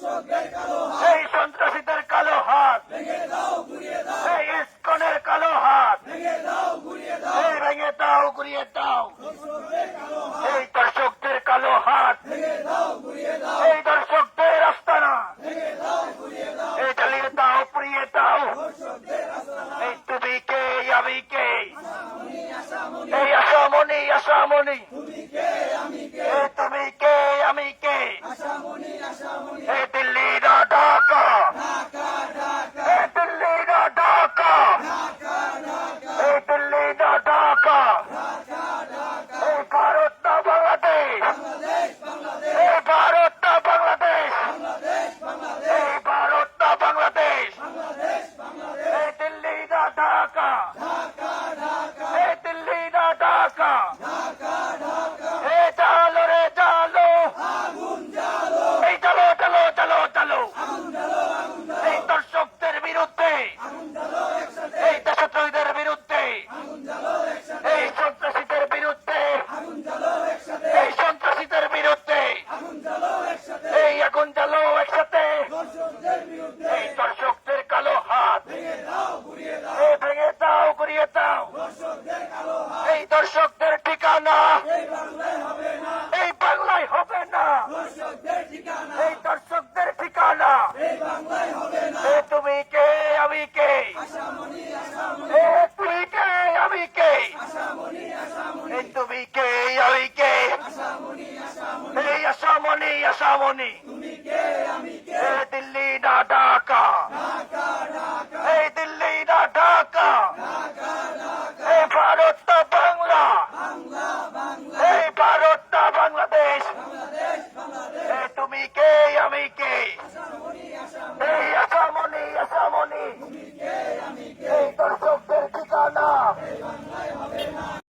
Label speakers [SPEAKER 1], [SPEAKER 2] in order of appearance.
[SPEAKER 1] সেই সন্ত্রাসীদের কালো হাত। সেই ইস্কনের কালো হাত। সেই ভেঙে দাও ঘুরিয়ে দাও। সেই দর্শকদের কালো হাত। সেই দর্শকদের আস্তানা। এই চালিয়ে দাও, পুড়িয়ে দাও। এই তুমি কে আমি কে এই আসামনি আসামনি তুমি কে আমি কে এই ঢাকা। এ দিল্লি না ঢাকা। এ চালো রে চালো। এই চালো চালো চালো চালো। এই দর্শকদের বিরুদ্ধে। এই দেশদ্রোহীদের দর্শকদের ঠিকানা। এই বাংলায় হবে না। এই দর্শকদের ঠিকানা। তুমি কে আমি কে? তুমি কে আমি কে? তুমি কে আমি কে? এই আসামনি আসামনি দিল্লি না ঢাকা। এই দিল্লি না ঢাকা। ভারত বাংলা